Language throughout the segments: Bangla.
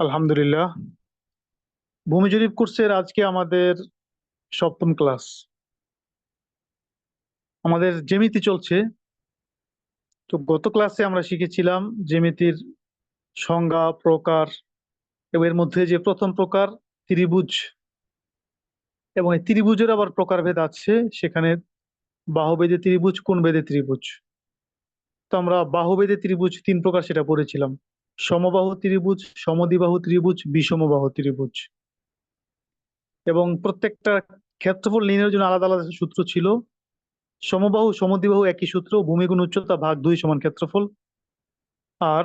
আলহামদুলিল্লাহ। ভূমি জরিপ কোর্সের আজকে আমাদের সপ্তম ক্লাস। আমাদের জ্যামিতি চলছে। তো গত ক্লাসে আমরা শিখেছিলাম জ্যামিতির সংজ্ঞা, প্রকার এবং এর মধ্যে যে প্রথম প্রকার ত্রিভুজ এবং এই ত্রিভুজের আবার প্রকারভেদ আছে। সেখানে বাহুবেদে ত্রিভুজ কোন বেদে ত্রিভুজ। তো আমরা বাহুবেদে ত্রিভুজ তিন প্রকার সেটা পড়েছিলাম। সমবাহু ত্রিভুজ, সমদ্বিবাহু ত্রিভুজ, বিষমবাহু ত্রিভুজ। এবং প্রত্যেকটা ক্ষেত্রফল নির্ণয়ের জন্য আলাদা আলাদা সূত্র ছিল। সমবাহু, সমদ্বিবাহু একই সূত্র, ভূমিগুণ উচ্চতা ভাগ দুই সমান ক্ষেত্রফল। আর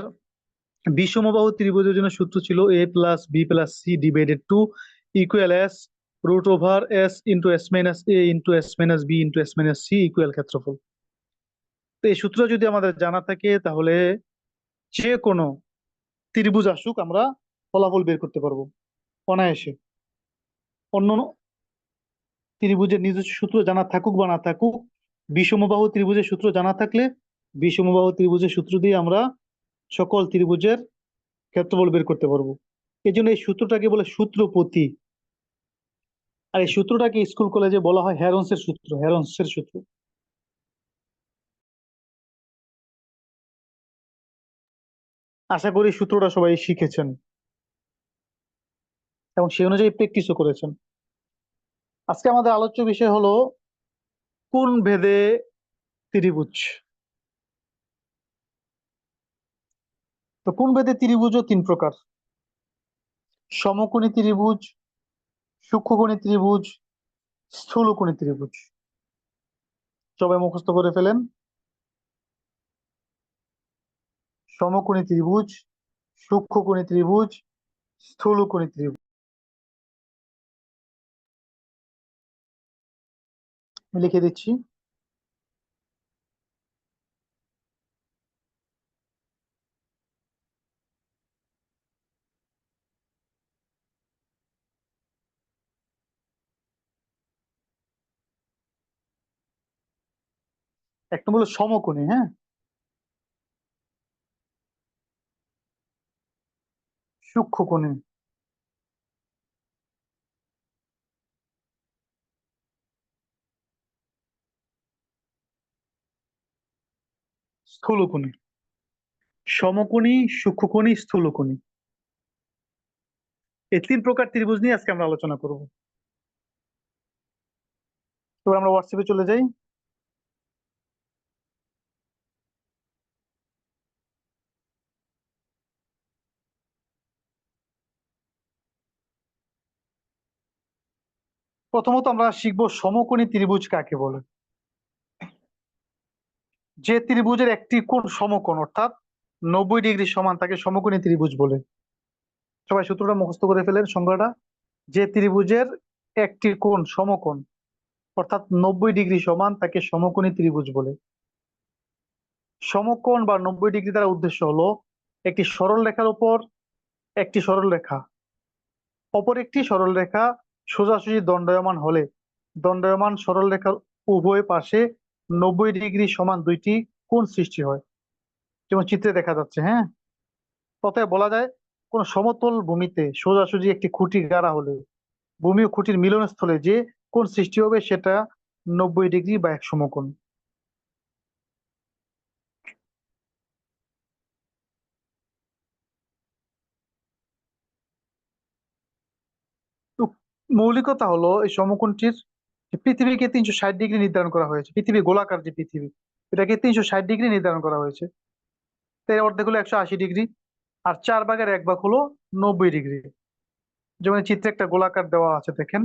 বিষমবাহু ত্রিভুজের জন্য সূত্র ছিল A plus B plus C divided two equal S root over S into S minus A into S minus B into S minus C equal ক্ষেত্রফল। তো এই সূত্র যদি আমাদের জানা থাকে, তাহলে যে কোনো ত্রিভুজ আসুক, আমরা ফলাফল বের করতে পারব। অনায়াসে। অন্য ত্রিভুজের নিজস্ব সূত্র জানা থাকুক বা না থাকুক, বিষমবাহু ত্রিভুজের সূত্র জানা থাকলে বিষমবাহু ত্রিভুজের সূত্র দিয়ে আমরা সকল ত্রিভুজের ক্ষেত্রফল বের করতে পারব। এই জন্য এই সূত্রটাকে বলে সূত্রপতি। আর এই সূত্রটাকে স্কুল কলেজে বলা হয় হ্যারন্সের সূত্র হ্যারন্সের সূত্র। আশা করি সূত্রটা সবাই শিখেছেন। এবং সেই অনুযায়ী প্র্যাকটিসও করেছেন। আজকে আমাদের আলোচ্য বিষয় হলো, কোন ভেদে ত্রিভুজ? তো কোন ভেদে ত্রিভুজও তিন প্রকার। সমকোণী ত্রিভুজ, সূক্ষ্মকোণী ত্রিভুজ, স্থূলকোণী ত্রিভুজ। সবাই মুখস্থ করে ফেলেন। সমকোণী ত্রিভুজ সূক্ষ্মকোণী ত্রিভুজ স্থূলকোণী ত্রিভুজ। লিখে দিচ্ছি। এক নম্বর হলো সমকোণী হ্যাঁ? সূক্ষ্মকোণী স্থূলকোণী। সমকোণী, সূক্ষ্মকোণী, স্থূলকোণী। এই তিন প্রকার ত্রিভুজ নিয়ে আজকে আমরা আলোচনা করব। এবার আমরা হোয়াটসঅ্যাপে চলে যাই। প্রথমত আমরা শিখব সমকোণী ত্রিভুজ কাকে বলে। যে ত্রিভুজের একটি কোণ সমকোণ, অর্থাৎ নব্বই ডিগ্রি সমান তাকে সমকোণী ত্রিভুজ বলে। সবাই সূত্রটা মুখস্থ করে ফেলেন সংজ্ঞাটা। যে ত্রিভুজের একটি কোণ সমকোণ, অর্থাৎ নব্বই ডিগ্রি সমান তাকে সমকোণী ত্রিভুজ বলে। সমকোণ বা নব্বই ডিগ্রি দ্বারা উদ্দেশ্য হলো একটি সরল রেখার উপর একটি সরল রেখা অপর একটি সরল রেখা সোজাসুজি দণ্ডায়মান হলে, দণ্ডায়মান সরল রেখার উভয় পাশে নব্বই ডিগ্রি সমান দুইটি কোন সৃষ্টি হয়। যেমন চিত্রে দেখা যাচ্ছে হ্যাঁ? কথায় বলা যায়, কোন সমতল ভূমিতে সোজাসুজি একটি খুঁটি গাড়া হলে, ভূমি ও খুঁটির মিলনস্থলে যে কোন সৃষ্টি হবে সেটা নব্বই ডিগ্রি বা এক সমকোণ। মৌলিকতা হলো এই সমকোণটির পৃথিবীকে তিনশো ষাট ডিগ্রি নির্ধারণ করা হয়েছে, পৃথিবী গোলাকার যে পৃথিবী, এটাকে তিনশো ষাট ডিগ্রি নির্ধারণ করা হয়েছে। তাই অর্ধেক হলো একশো আশি ডিগ্রি আর চার ভাগের এক ভাগ হলো নব্বই ডিগ্রি। যেমন চিত্রে একটা গোলাকার দেওয়া আছে, দেখেন।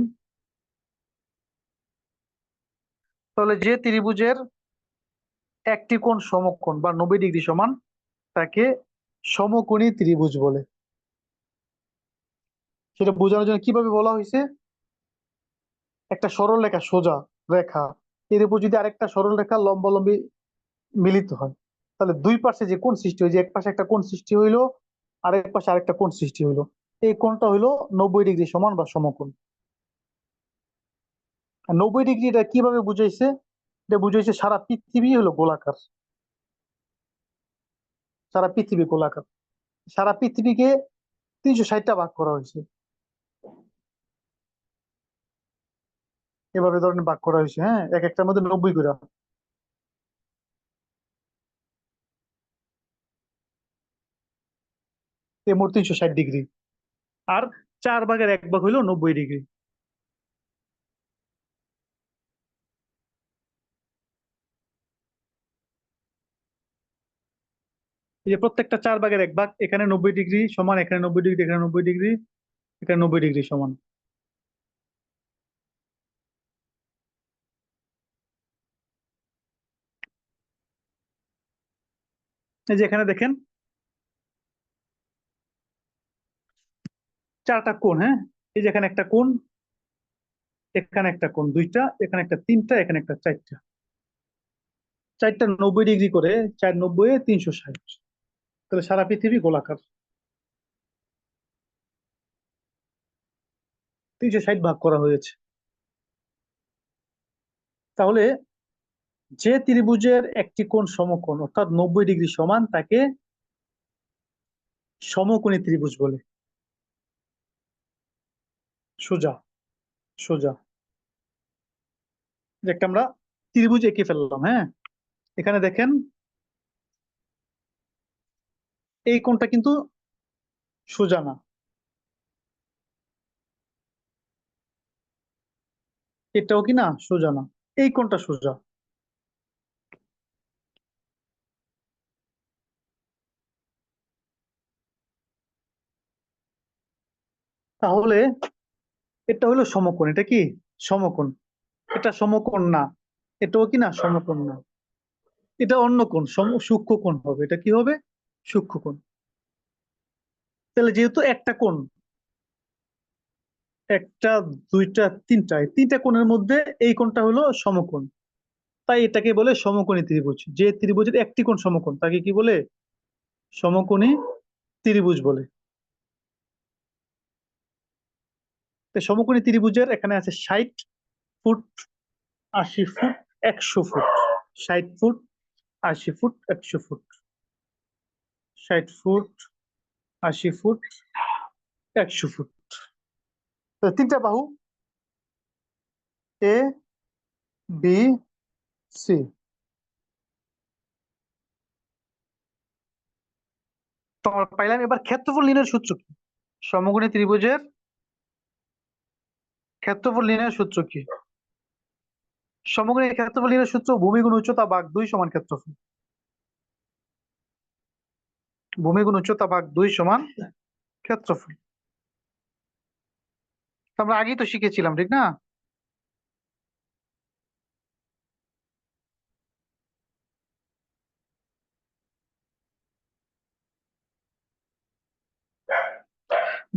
তাহলে যে ত্রিভুজের একটি কোণ সমকোণ বা নব্বই ডিগ্রি সমান, তাকে সমকোণী ত্রিভুজ বলে। সেটা বোঝানোর জন্য কীভাবে বলা হয়েছে? একটা সরল রেখা, সোজা রেখা। এর উপর যদি আরেকটা সরল রেখা লম্বালম্বি মিলিত হয়, তাহলে দুই পাশে যে কোন সৃষ্টি হয়েছে, এক পাশে একটা কোন সৃষ্টি হইল, আরেক পাশে আরেকটা কোন সৃষ্টি হইল। এই কোণটা হইল নব্বই ডিগ্রি সমান বা সমকোণ। নব্বই ডিগ্রি এটা কীভাবে বুঝাইছে? এটা বুঝাইছে সারা পৃথিবী হলো গোলাকার। সারা পৃথিবী গোলাকার। সারা পৃথিবীকে তিনশো ষাটটা ভাগ করা হয়েছে। এভাবে ধরেন ভাগ করা হয়েছে হ্যাঁ? এক একটার মধ্যে নব্বই করে। এ মোট তিনশো ষাট ডিগ্রি। আর চার ভাগের এক ভাগ হইল নব্বই ডিগ্রি। এই যে প্রত্যেকটা চার ভাগের এক ভাগ, এখানে নব্বই ডিগ্রি সমান, এখানে নব্বই ডিগ্রি, এখানে নব্বই ডিগ্রি, এখানে নব্বই ডিগ্রি সমান। এই যে এখানে দেখেন। চারটা কোণ হ্যাঁ? এই যে এখানে একটা কোণ, এখানে একটা কোণ, দুইটা, এখানে একটা তিনটা, এখানে একটা চারটা। চারটা নব্বই ডিগ্রি করে চার নব্বই তিনশো ষাট। তাহলে সারা পৃথিবী গোলাকার। তিনশো ষাট ভাগ করা হয়েছে। তাহলে যে ত্রিভুজের একটি কোণ সমকোণ, অর্থাৎ নব্বই ডিগ্রি সমান, তাকে সমকোণী ত্রিভুজ বলে। সোজা সোজা। একটা আমরা ত্রিভুজ এঁকে ফেললাম হ্যাঁ? এখানে দেখেন, এই কোণটা কিন্তু সোজা না। এটাও কি না? সোজা না। এই কোণটা সোজা। তাহলে এটা হলো সমকোণ, এটা কি? সমকোণ। এটা সমকোণ না, এটাও কি না? সমকোণ না। এটা অন্য কোণ সূক্ষ্ম কোণ হবে। এটা কি হবে? সূক্ষ্ম কোণ। তাহলে যেহেতু একটা কোণ, একটা, দুইটা, তিনটা তিনটা কোণের মধ্যে এই কোণটা হলো সমকোণ। তাই এটাকে বলে সমকোণী ত্রিভুজ। যে ত্রিভুজের একটি কোণ সমকোণ, তাকে কি বলে? সমকোণী ত্রিভুজ বলে। সমকোণী ত্রিভুজের এখানে আছে ষাট ফুট আশি ফুট একশো ফুট। ষাট ফুট আশি ফুট একশো ফুট। ষাট ফুট আশি ফুট একশো ফুট। তো তিনটা বাহু এ বি সি পাইলাম এবার ক্ষেত্রফল নির্ণয়ের সূত্র কি? সমকোণী ত্রিভুজের ক্ষেত্রফল নির্ণয়ের সূত্র কি? সমকোণী ক্ষেত্রফল নির্ণয়ের সূত্র ভূমি গুণ উচ্চতা ভাগ দুই সমান ক্ষেত্রফল। ভূমি গুণ উচ্চতা ভাগ দুই সমান ক্ষেত্রফল। আমরা আগেই তো শিখেছিলাম, ঠিক না?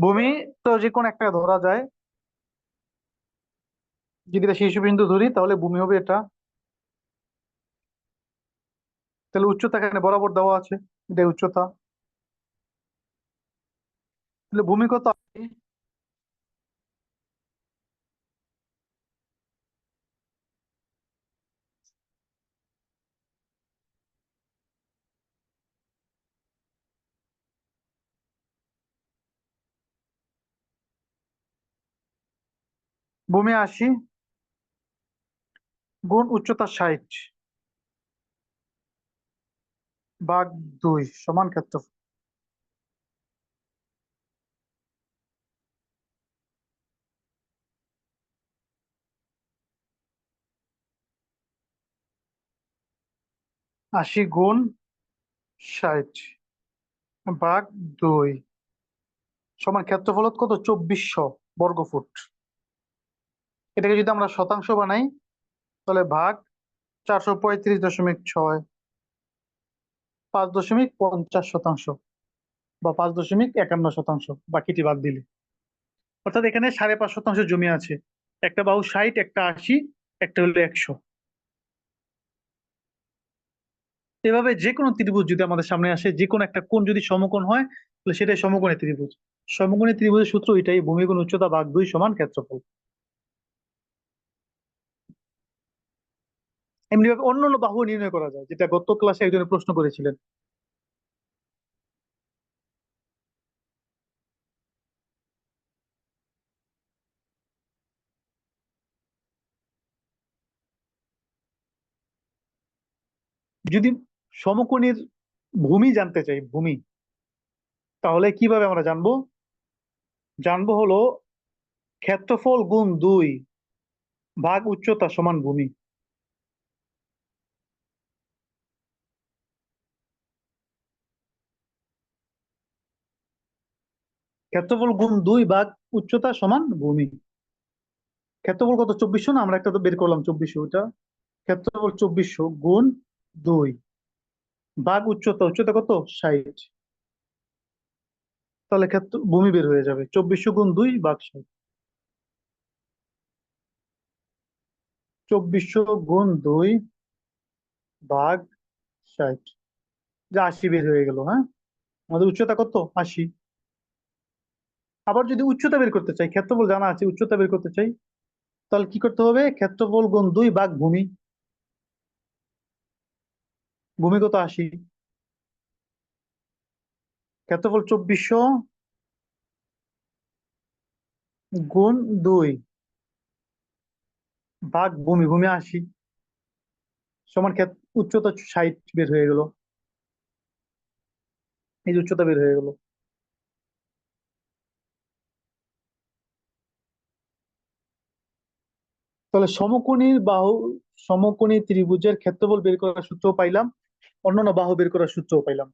ভূমি তো যে কোনো একটা ধরা যায়। যদি এটা শীর্ষবিন্দু ধরি, তাহলে ভূমি হবে এটা। তাহলে উচ্চতা এখানে বরাবর দেওয়া আছে এটা উচ্চতা। তাহলে ভূমি কত? ভূমি আশি। গুণ উচ্চতা ষাট। ভাগ দুই, সমান ক্ষেত্রফল। আশি গুণ ষাট ভাগ দুই, সমান ক্ষেত্রফল কত? চব্বিশশো বর্গ ফুট এটাকে যদি আমরা শতাংশ বানাই তাহলে ভাগ চারশো পঁয়ত্রিশ দশমিক ছয়, পাঁচ দশমিক পঞ্চাশ শতাংশ বা পাঁচ দশমিক একান্ন শতাংশ, বাকিটি বাদ দিলে। অর্থাৎ এখানে সাড়ে পাঁচ শতাংশ জমি আছে, একটা বাহু ষাট, একটা আশি, একটা হলো একশো। এভাবে যে কোনো ত্রিভুজ যদি আমাদের সামনে আসে যে কোনো একটা কোণ যদি সমকোণ হয়, তাহলে সেটাই সমকোণী ত্রিভুজ। সমকোণী ত্রিভুজের সূত্র এটাই, ভূমিগুণ উচ্চতা ভাগ দুই সমান ক্ষেত্রফল। এমনিভাবে অন্য বাহু নির্ণয় করা যায়, যেটা গত ক্লাসে একজন প্রশ্ন করেছিলেন। যদি সমকোণীর ভূমি জানতে চাই, ভূমি, তাহলে কীভাবে আমরা জানব? জানব হলো ক্ষেত্রফল গুণ দুই ভাগ উচ্চতা সমান ভূমি। ক্ষেত্রফল গুণ দুই ভাগ উচ্চতা সমান ভূমি। ক্ষেত্রফল কত? চব্বিশশো না? আমরা একটা তো বের করলাম চব্বিশশো ওটা ক্ষেত্রফল চব্বিশশো গুণ দুই। ভাগ উচ্চতা উচ্চতা কত? ষাট। তাহলে ক্ষেত্র, ভূমি বের হয়ে যাবে। চব্বিশশো গুণ দুই, ভাগ ষাট। চব্বিশশো গুণ দুই, ভাগ ষাট। যা আশি বের হয়ে গেল হ্যাঁ? আমাদের উচ্চতা কত? আশি। আবার যদি উচ্চতা বের করতে চাই, ক্ষেত্রফল জানা আছে, উচ্চতা বের করতে চাই, তাহলে কি করতে হবে? ক্ষেত্রফল গুণ দুই বাঘ ভূমি। ভূমি কত? আশি। ক্ষেত্রফল চব্বিশশো গুণ দুই ভাগ ভূমি ভূমি আশি সমান উচ্চতা ষাট বের হয়ে গেল। এই উচ্চতা বের হয়ে গেল। তাহলে সমকোণীর বাহু, সমকোণী ত্রিভুজের ক্ষেত্রফল বের করার সূত্র পাইলাম, অন্যান্য বাহু বের করার সূত্র পাইলাম।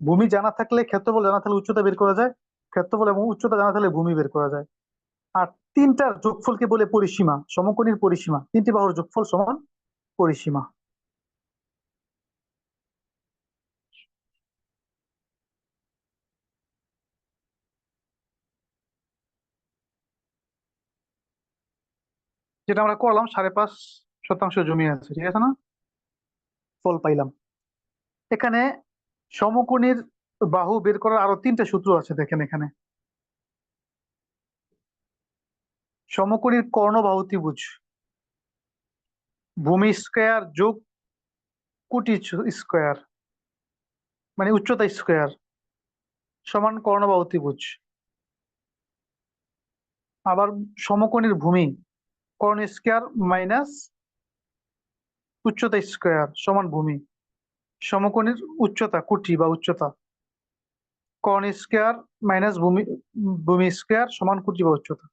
ভূমি জানা থাকলে ক্ষেত্রফল জানা থাকলে উচ্চতা বের করা যায়, ক্ষেত্রফল এবং উচ্চতা জানা থাকলে ভূমি বের করা যায়। আর তিনটার যোগফলকে বলে পরিসীমা, সমকোণীর পরিসীমা, তিনটি বাহুর যোগফল সমান পরিসীমা। যেটা আমরা করলাম, সাড়ে পাঁচ শতাংশ জমি আছে, ঠিক আছে না? ফল পাইলাম। এখানে সমকোণীর বাহু বের করার আরও তিনটা সূত্র আছে, দেখেন এখানে। সমকোণীর কর্ণবাহু ত্রিভুজ। ভূমি স্কোয়ার যোগ কুটি স্কোয়ার মানে উচ্চতা স্কোয়ার, সমান কর্ণবাহু ত্রিভুজ। আবার সমকোণীর ভূমি। কর্ণ স্কোয়ার মাইনাস উচ্চতা স্কোয়ার সমান ভূমি। সমকোণীর উচ্চতা কুটি বা উচ্চতা। কর্ণ স্কোয়ার মাইনাস ভূমি ভূমি স্কোয়ার সমান কুটি বা উচ্চতা।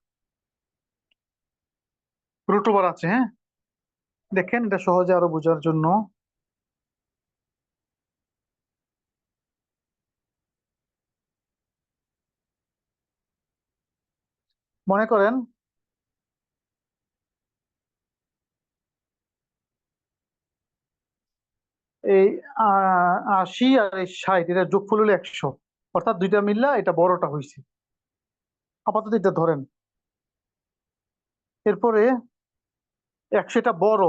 রুট ওভার আছে হ্যাঁ? দেখেন, এটা সহজে আরও বোঝার জন্য। মনে করেন এই আশি আর এই ষাট, এটা যোগফল হলো একশো। অর্থাৎ দুইটা মিললা, এটা বড়টা হয়েছে আপাতত এটা ধরেন। এরপরে একশো এটা বড়।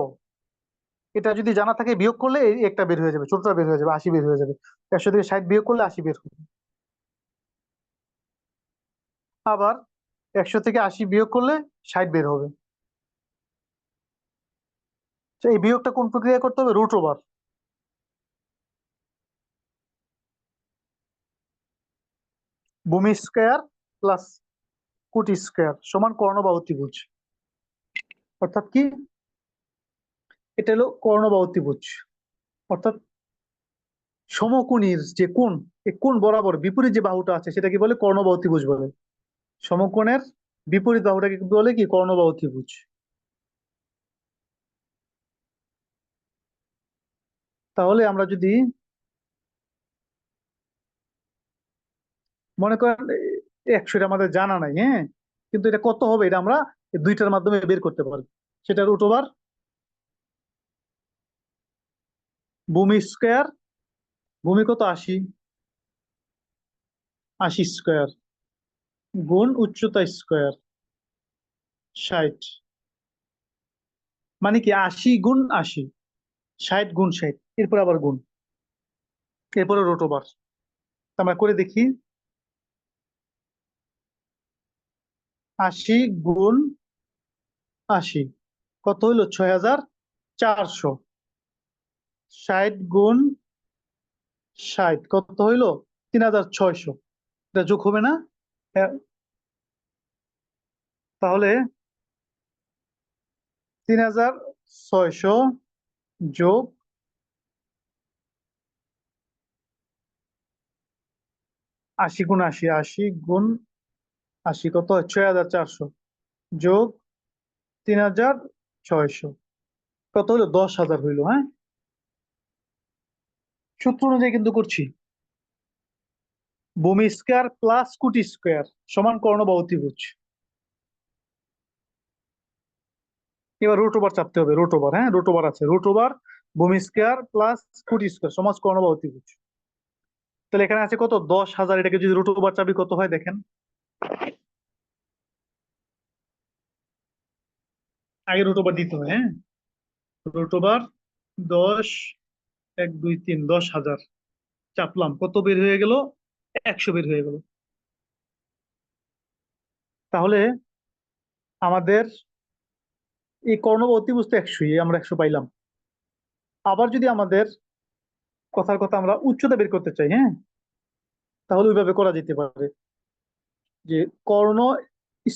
এটা যদি জানা থাকে বিয়োগ করলে একটা বের হয়ে যাবে ছোটটা বের হয়ে যাবে, আশি বের হয়ে যাবে। একশো থেকে ষাট বিয়োগ করলে আশি বের হবে। আবার একশো থেকে আশি বিয়োগ করলে ষাট বের হবে। এই বিয়োগটা কোন প্রক্রিয়া করতে হবে? Root over. ভূমি স্কোয়ার প্লাস কুটি স্কোয়ার সমান কর্ণবাহু ত্রিভুজ। অর্থাৎ কি? এটা হলো কর্ণবাহু ত্রিভুজ। অর্থাৎ সমকোণীর যে কোণ, এই কোণ বরাবর বিপরীত যে বাহুটা আছে সেটাকে বলে কর্ণবাহু ত্রিভুজ বলে। সমকোণের বিপরীত বাহুটাকে বলে কি? কর্ণবাহু ত্রিভুজ। তাহলে আমরা যদি মনে করেন একশো এটা আমাদের জানা নাই হ্যাঁ? কিন্তু এটা কত হবে এটা আমরা দুইটার মাধ্যমে বের করতে পারি সেটা রুট ওভার ভূমি স্কোয়ার ভূমি কত? আশি। আশি স্কোয়ার গুণ উচ্চতা স্কোয়ার ষাট। মানে কি আশি গুণ আশি, ষাট গুণ ষাট, এরপর আবার গুণ, এরপরে রোট ওভার আমরা করে দেখি। আশি গুণ আশি। কত হইল? ছয় হাজার চারশো। ষাট গুণ ষাট, কত হইল? তিন হাজার ছয়শো। এটা যোগ হবে না? তাহলে তিন হাজার ছয়শো যোগ আশি গুণ আশি আশি গুণ আশি, কত ছয় হাজার চারশো যোগ তিন হাজার ছয়শো। কত হলো? দশ হাজার হইল হ্যাঁ? সূত্র অনুযায়ী কিন্তু করছি। ভূমি স্কোয়ার প্লাস কুটি স্কোয়ার সমান কর্ণ বা অতিভুজ এবার রুট ওভার চাপতে হবে রুট ওভার হ্যাঁ? রুট ওভার আছে। রুট ওভার ভূমি স্কোয়ার প্লাস কুটি স্কোয়ার সমাজ কর্ণ বা অতিভুজ তাহলে এখানে আছে কত? দশ হাজার। এটাকে যদি রুট ওভার চাপি কত হয় দেখেন? আগে রুট ওভার দিতে হয় হ্যাঁ? রুট ওভার দশ, এক, দুই, তিন, দশ হাজার। চাপলাম, কত বের হয়ে গেল? একশো বের হয়ে গেল। তাহলে আমাদের এই কর্ণ বা অতিভুজ তো একশোই আমরা একশো পাইলাম। আবার যদি আমাদের কথার কথা আমরা উচ্চতা বের করতে চাই হ্যাঁ? তাহলে ওইভাবে করা যেতে পারে যে কর্ণ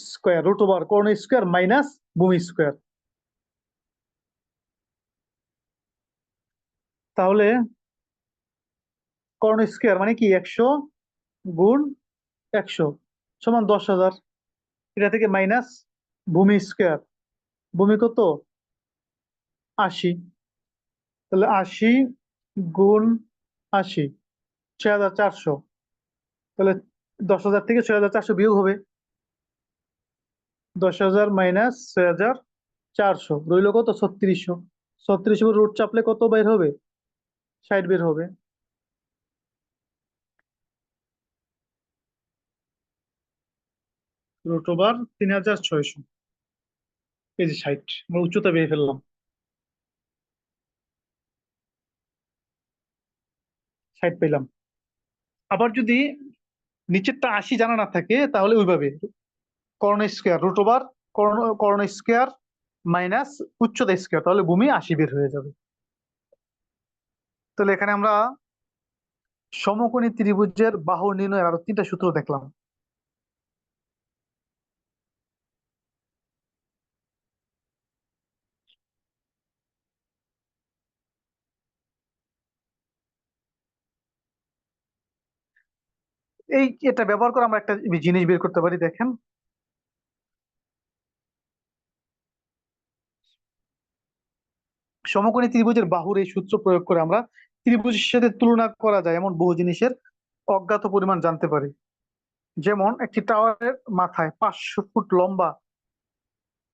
স্কোয়ার রুট ওভার কর্ণ স্কোয়ার মাইনাস ভূমি স্কোয়ার তাহলে কর্ণ স্কোয়ার মানে কি? একশো গুণ একশো সমান দশ হাজার। এটা থেকে মাইনাস ভূমি স্কোয়ার ভূমি কত? আশি। তাহলে আশি গুণ আশি, ছয় হাজার চারশো। তাহলে দশ হাজার থেকে ছয় হাজার চারশো বিয়োগ হবে। দশ হাজার মাইনাস ছয় হাজার চারশো। রইল কত? ছত্রিশশো। ছত্রিশশো রুট চাপলে কত বের হবে? ষাট বের হবে। রুট ওভার তিন হাজার ছয়শো। এই যে ষাট, আমরা উচ্চতা পেয়ে ফেললাম। ষাট পেলাম। আবার যদি নিচেরটা আশি জানা না থাকে, তাহলে ওইভাবে। কর্ণ স্কোয়ার রুট ওভার কর্ণ স্কোয়ার মাইনাস উচ্চতা স্কোয়ার, তাহলে ভূমি আশি বের হয়ে যাবে। তাহলে এখানে আমরা সমকোণী ত্রিভুজের বাহু নির্ণয়ের আরও তিনটা সূত্র দেখলাম। এই এটা ব্যবহার করে আমরা একটা জিনিস বের করতে পারি, দেখেন। সমকোণী ত্রিভুজের বাহুর এই সূত্র প্রয়োগ করে আমরা ত্রিভুজের সাথে তুলনা করা যায় এমন বহু জিনিসের অজ্ঞাত পরিমাণ জানতে পারি। যেমন একটি টাওয়ারের মাথায় পাঁচশো ফুট লম্বা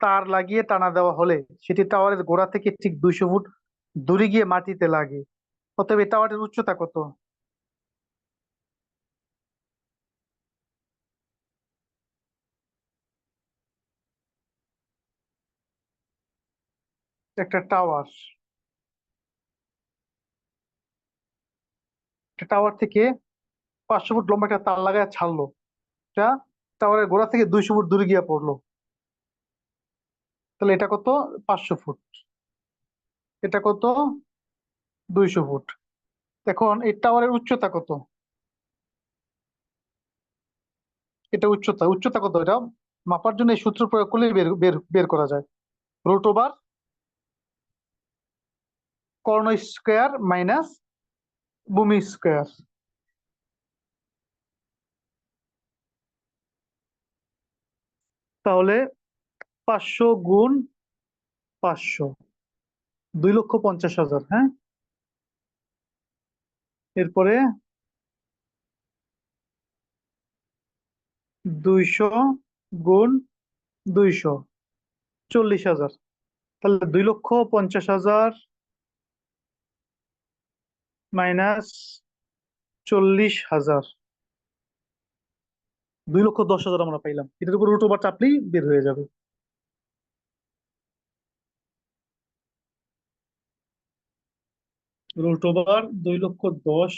তার লাগিয়ে টানা দেওয়া হলে সেটি টাওয়ারের গোড়া থেকে ঠিক দুইশো ফুট দূরে গিয়ে মাটিতে লাগে। অতএব এই টাওয়ারের উচ্চতা কত? একটা টাওয়ার টাওয়ার থেকে পাঁচশো ফুট লম্বা একটা তার লাগায় ছাড়লো। এটা টাওয়ারের গোড়া থেকে দুইশো ফুট দূরে গিয়ে পড়ল। তাহলে এটা কত? পাঁচশো ফুট। এটা কত? দুইশো ফুট। এখন এই টাওয়ারের উচ্চতা কত? এটা উচ্চতা। উচ্চতা কত? এটা মাপার জন্য এই সূত্র প্রয়োগ করলে বের বের করা যায়। রুট ওভার কর্ণ স্কোয়ার মাইনাস ভূমি স্কোয়ার। তাহলে পাঁচশো গুণ পাঁচশো, দুই লক্ষ পঞ্চাশ হাজার হ্যাঁ? এরপরে দুইশো গুণ দুইশো, চল্লিশ হাজার। তাহলে দুই লক্ষ পঞ্চাশ হাজার মাইনাস চল্লিশ হাজার। দুই লক্ষ দশ হাজার আমরা পাইলাম। এটার উপর রুট ওভার চাপলেই বের হয়ে যাবে। রুট ওভার দুই লক্ষ দশ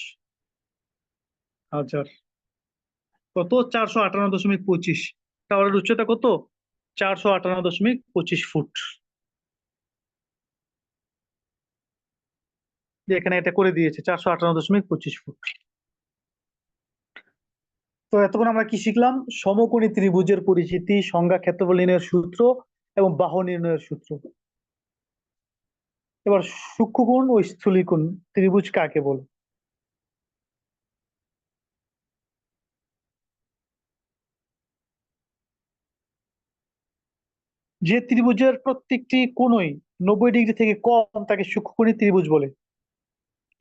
হাজার। কত? চারশো আটান্ন দশমিক পঁচিশ। টাওয়ারের উচ্চতা কত? চারশো আটান্ন দশমিক পঁচিশ ফুট। যে এখানে এটা করে দিয়েছে, চারশো আটান্ন দশমিক পঁচিশ ফুট। তো এতক্ষণ আমরা কি শিখলাম? সমকোণী ত্রিভুজের পরিচিতি, সংজ্ঞা ক্ষেত্রফল নির্ণয়ের সূত্র এবং বাহু নির্ণয়ের সূত্র। এবার সূক্ষ্মগুণ ও স্থূলিগুণ ত্রিভুজ কাকে বলে? যে ত্রিভুজের প্রত্যেকটি কোনই নব্বই ডিগ্রি থেকে কম তাকে সূক্ষ্মকোণী ত্রিভুজ বলে।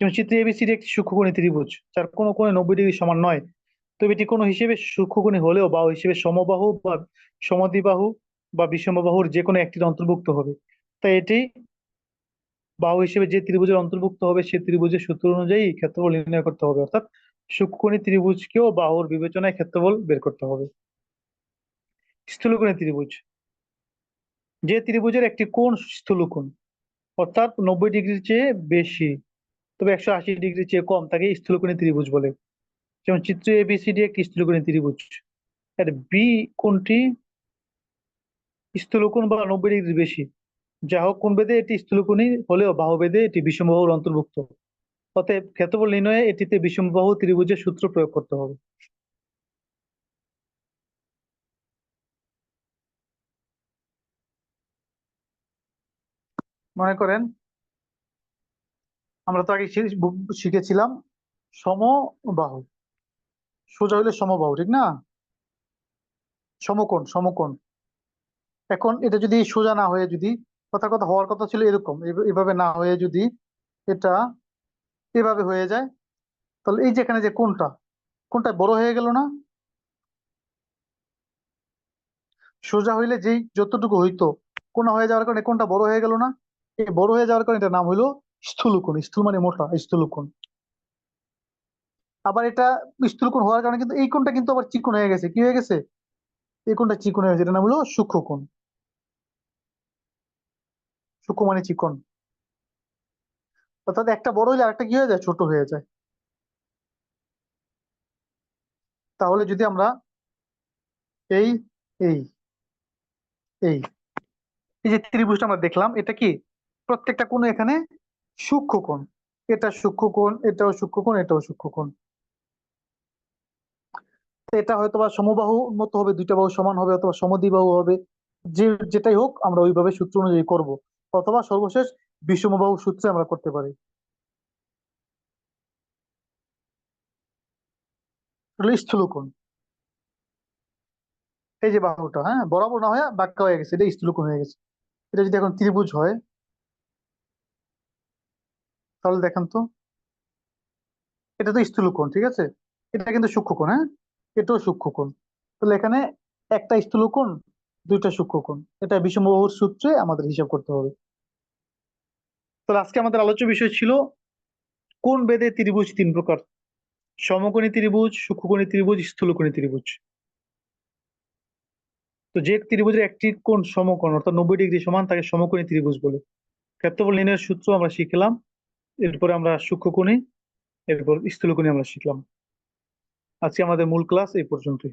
যেমন চিত্রে এবিসিডি একটি সূক্ষ্মকোণী ত্রিভুজ, যার কোনো কোণে নব্বই ডিগ্রি সমান নয়। তবে এটি কোনো হিসেবে সূক্ষ্মকোণী হলেও বাহু হিসেবে সমবাহু বা সমদ্বিবাহু বা বিষমবাহুর যে কোনো একটির অন্তর্ভুক্ত হবে। তাই এটি বাহু হিসেবে যে ত্রিভুজের অন্তর্ভুক্ত হবে, সে ত্রিভুজের সূত্র অনুযায়ী ক্ষেত্রফল নির্ণয় করতে হবে। অর্থাৎ সূক্ষ্মকোণী ত্রিভুজকেও বাহুর বিবেচনায় ক্ষেত্রফল বের করতে হবে। স্থূলকোণী ত্রিভুজ। যে ত্রিভুজের একটি কোণ স্থূলকোণ, অর্থাৎ নব্বই ডিগ্রির চেয়ে বেশি তবে একশো আশি ডিগ্রির চেয়ে কম তাকে স্থূলকোণী ত্রিভুজ বলে। যেমন চিত্র এবিসিডি একটি স্থূলকোণী ত্রিভুজ। আর বি কোনটি স্থূলকোণ বা নব্বই ডিগ্রির বেশি। যা হোক কোন বেদে এটি স্থূলকোণী হলেও বাহু বেদে এটি বিষমবাহুর অন্তর্ভুক্ত। অতএব ক্ষেত্রফল নির্ণয়ে এটিতে বিষমবাহু ত্রিভুজের সূত্র প্রয়োগ করতে হবে। মনে করেন আমরা তো আগে শিখেছিলাম সমবাহু সোজা হইলে সমবাহু ঠিক না? সমকোণ সমকোণ। এখন এটা যদি সোজা না হয়ে যদি, কথা কথা হওয়ার কথা ছিল এরকম এভ- এভাবে না হয়ে যদি এটা এভাবে হয়ে যায়, তাহলে এই যেখানে যে কোনটা কোনটা বড় হয়ে গেল না? সোজা হইলে যেই যতটুকু হইতো, কোণা হয়ে যাওয়ার কারণে কোনটা বড় হয়ে গেল না? এই বড় হয়ে যাওয়ার কারণে এটার নাম হইল স্থূলকোণ, স্থূল মানে মোটা, স্থূলকোণ। আবার এটা স্থূলকোণ হওয়ার কারণে কিন্তু এই কোণটা কিন্তু আবার চিকন হয়ে গেছে। কি হয়ে গেছে? এই কোণটা চিকন হয়ে গেছে। এটা নাম হলো সূক্ষ্মকোণ। সূক্ষ্ম মানে চিকন অর্থাৎ একটা বড় হইলে আরেকটা কি হয়ে যায়? ছোট হয়ে যায়। তাহলে যদি আমরা এই এই এই এই যে ত্রিভুজটা আমরা দেখলাম, এটা কি? প্রত্যেকটা কোণ এখানে সূক্ষ্মকোণ। এটা সূক্ষ্মকোণ, এটাও সূক্ষ্মকোণ এটাও সূক্ষ্মকোণ। এটা হয়তো বা সমবাহু মতো হবে, দুইটা বাহু সমান হবে অথবা সমদ্বিবাহু হবে। যে, যেটাই হোক, আমরা ওইভাবে সূত্র অনুযায়ী করব। অথবা সর্বশেষ বিষমবাহু সূত্রে আমরা করতে পারি। স্থূলকোণ। এই যে বাহুটা হ্যাঁ? বরাবর না হয়ে বাঁকা হয়ে গেছে, এটা স্থূলকোণ হয়ে গেছে। এটা যদি এখন ত্রিভুজ হয় তাহলে দেখেন তো। এটা তো স্থূলকোণ ঠিক আছে? এটা কিন্তু সূক্ষ্মকোণ হ্যাঁ? এটাও সূক্ষ্মকোণ তাহলে এখানে একটা স্থূলকোণ দুইটা সূক্ষ্মকোণ এটা বিষমবাহুর সূত্রে আমাদের হিসাব করতে হবে। তাহলে আজকে আমাদের আলোচ্য বিষয় ছিল কোন বেদে ত্রিভুজ তিন প্রকার। সমকোণী ত্রিভুজ, সূক্ষ্মকোণী ত্রিভুজ, স্থূলকোণী ত্রিভুজ। তো যে ত্রিভুজের একটি কোণ সমকোণ, অর্থাৎ নব্বই ডিগ্রি সমান, তাকে সমকোণী ত্রিভুজ বলে। ক্ষেত্রফল নির্ণয়ের সূত্র আমরা শিখলাম। এরপরে আমরা সূক্ষ্মকোণী এরপর স্থূলকোণে আমরা শিখলাম। আজকে আমাদের মূল ক্লাস এই পর্যন্তই।